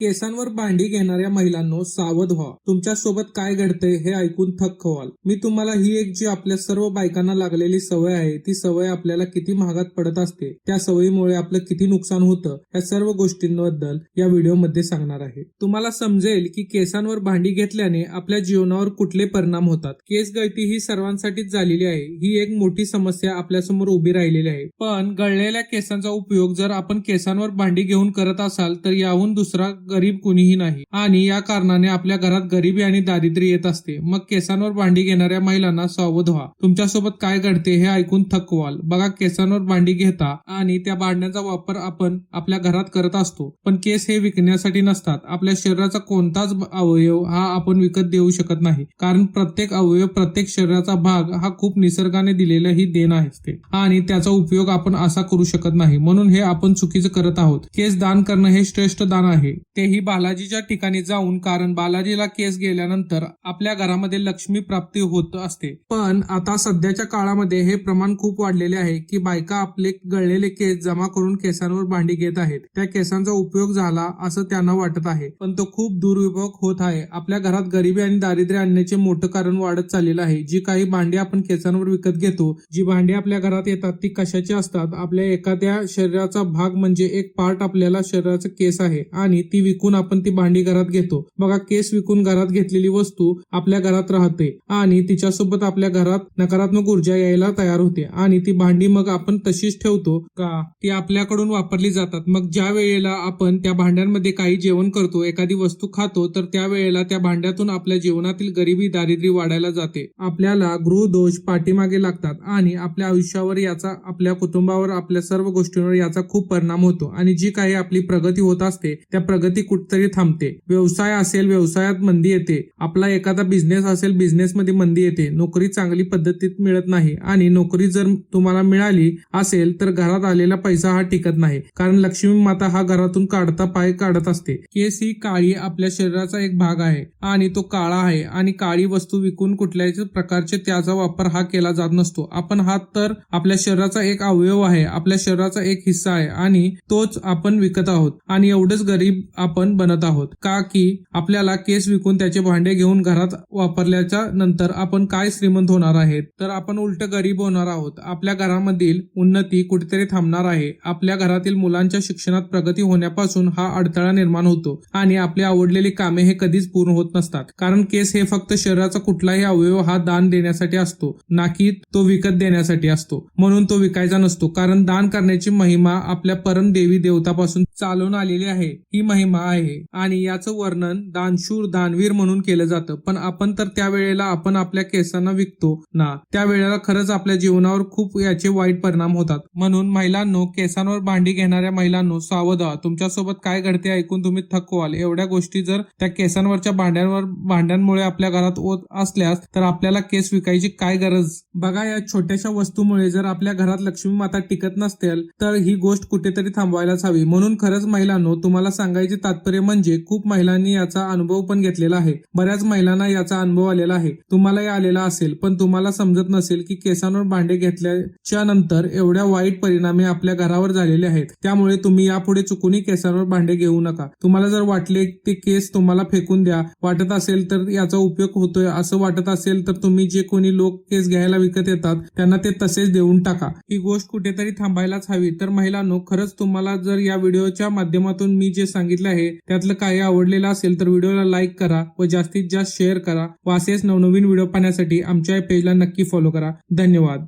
केसांवर भांडी घेणाऱ्या महिलांनो सावध व्हा. तुमच्यासोबत काय घडतंय हे ऐकून थक्क व्हाल. मी तुम्हाला ही एक जी आपल्या सर्व बायकांना लागलेली सवय आहे ती सवय आपल्याला किती महागात पडत असते त्या सवयीमुळे आपलं किती नुकसान होतं या सर्व गोष्टींबद्दल या व्हिडिओमध्ये सांगणार आहे. तुम्हाला समजेल की केसांवर भांडी घेतल्याने आपल्या जीवनावर कुठले परिणाम होतात. केस गळती ही सर्वांसाठीच झालेली आहे ही एक मोठी समस्या आपल्यासमोर उभी राहिलेली आहे. पण गळलेल्या केसांचा उपयोग जर आपण केसांवर भांडी घेऊन करत असाल तर याहून दुसरा गरीब कुणीही नाही. आणि या कारणाने आपल्या घरात गरिबी आणि दारिद्र्य येत असते. मग केसांवर भांडी घेणाऱ्या महिलांना सावध व्हा तुमच्यासोबत काय घडते हे ऐकून थकवाल. बघा केसांवर भांडी घेता आणि त्या भांड्यांचा वापर आपण आपल्या घरात करत असतो. पण केस हे विकण्यासाठी नसतात. आपल्या शरीराचा कोणताच अवयव हा आपण विकत देऊ शकत नाही. कारण प्रत्येक अवयव प्रत्येक शरीराचा भाग हा खूप निसर्गाने दिलेला ही देण असते. आणि त्याचा उपयोग आपण असा करू शकत नाही. म्हणून हे आपण चुकीचं करत आहोत. केस दान करणं हे श्रेष्ठ दान आहे. तेही बालाजीच्या ठिकाणी जाऊन कारण बालाजीला केस गेल्यानंतर आपल्या घरामध्ये लक्ष्मी प्राप्ती होत असते. पण आता सध्याच्या काळामध्ये हे प्रमाण खूप वाढलेले आहे की बायका आपले गळलेले केस जमा करून केसांवर भांडी घेत आहेत. त्या केसांचा उपयोग झाला असं त्यांना वाटत आहे. पण तो खूप दुरुपयोग होत आहे. आपल्या घरात गरिबी आणि दारिद्र्य आणण्याचे मोठं कारण वाढत चाललेलं आहे. जी काही भांडी आपण केसांवर विकत घेतो जी भांडी आपल्या घरात येतात ती कशाची असतात? आपल्या एखाद्या शरीराचा भाग म्हणजे एक पार्ट आपल्याला शरीराचा केस आहे आणि ती विकून आपण ती भांडी घरात घेतो. बघा केस विकून घरात घेतलेली वस्तू आपल्या घरात राहते आणि तिच्यासोबत आपल्या घरात नकारात्मक ऊर्जा यायला तयार होते आणि ती भांडी मग आपण तशीच ठेवतो का? ती आपल्याकडून वापरली जातात. मग ज्या वेळेला आपण त्या भांड्यांमध्ये काही जेवण करतो एखादी वस्तू खातो तर त्या वेळेला त्या भांड्यातून आपल्या जीवनातील गरिबी दारिद्र्य वाढायला जाते. आपल्याला गृहदोष पाठीमागे लागतात आणि आपल्या आयुष्यावर याचा आपल्या कुटुंबावर आपल्या सर्व गोष्टींवर याचा खूप परिणाम होतो. आणि जी काही आपली प्रगती होत असते त्या प्रगती कुठतरी थांबते. व्यवसाय असेल व्यवसायात मंदी येते. आपला एखादा बिझनेस असेल बिझनेसमध्ये मंदी येते. नोकरी चांगली पद्धतीत मिळत नाही. आणि नोकरी जर तुम्हाला मिळाली असेल तर घरात आलेला पैसा हा टिकत नाही. कारण लक्ष्मी माता हा घरातून काढता पाय काढत असते. केस ही काळी आपल्या शरीराचा एक भाग आहे. आणि तो काळा आहे. आणि काळी वस्तू विकून कुठल्याही प्रकारचे त्याचा वापर हा केला जात नसतो. आपण हा तर आपल्या शरीराचा एक अवयव आहे. आपल्या शरीराचा एक हिस्सा आहे. आणि तोच आपण विकत आहोत. आणि एवढंच गरीब आपण बनत आहोत. का की आपल्याला केस विकून त्याचे भांडे घेऊन घरात वापरल्याच्या नंतर आपण काय श्रीमंत होणार आहेत? तर आपण उलट गरीब होणार आहोत. आपल्या घरामधील उन्नती कुठेतरी थांबणार आहे. आपल्या घरातील मुलांच्या शिक्षणात प्रगती होण्यापासून हा अडथळा निर्माण होतो आणि आपली आवडलेली कामे हे कधीच पूर्ण होत नसतात. कारण केस हे फक्त शरीराचा कुठलाही अवयव हा दान देण्यासाठी असतो ना की तो विकत देण्यासाठी असतो. म्हणून तो विकायचा नसतो. कारण दान करण्याची महिमा आपल्या परम देवी देवतापासून चालून आलेली आहे. ही महिमा आहे आणि याचं वर्णन दानशूर दानवीर म्हणून केलं जातं. पण आपण तर त्यावेळेला आपण आपल्या केसांना विकतो ना. त्यावेळेला खरंच आपल्या जीवनावर खूप याचे वाईट परिणाम होतात. म्हणून महिलांनो केसांवर भांडी घेणाऱ्या महिलांनो सावध. व्हा तुमच्यासोबत काय घडते ऐकून तुम्ही थकवाल. व्हाल एवढ्या गोष्टी जर त्या केसांवरच्या भांड्यांवर भांड्यांमुळे आपल्या घरात होत असल्यास तर आपल्याला केस विकायची काय गरज? बघा या छोट्याशा वस्तूमुळे जर आपल्या घरात लक्ष्मी माता टिकत नसतील तर ही गोष्ट कुठेतरी थांबवायलाच हवी. म्हणून खरंच महिलांनो तुम्हाला सांगायचे तात्पर्य म्हणजे खूप महिलांनी याचा अनुभव पण घेतलेला आहे. बऱ्याच महिलांना याचा अनुभव आलेला आहे. तुम्हालाही आलेला असेल पण तुम्हाला समजत नसेल की केसांवर भांडे घेतल्याच्या नंतर एवढ्या वाईट परिणामी आपल्या घरावर झालेले आहेत. त्यामुळे तुम्ही यापुढे चुकूनही केसांवर भांडे घेऊ नका. तुम्हाला जर वाटले ते केस तुम्हाला फेकून द्या वाटत असेल तर याचा उपयोग होतोय. असं वाटत असेल तर तुम्ही जे कोणी लोक केस घ्यायला विकत येतात त्यांना ते तसेच देऊन टाका. ही गोष्ट कुठेतरी थांबायलाच हवी. तर महिलांनो खरंच तुम्हाला जर या व्हिडिओच्या माध्यमातून मी जे सांगितलं आहे. त्यातलं काही आवडलेलं असेल तर व्हिडिओला लाईक करा व जास्तीत जास्त शेअर करा. व असेच नवनवीन व्हिडिओ पाहण्यासाठी आमच्या पेजला नक्की फॉलो करा. धन्यवाद.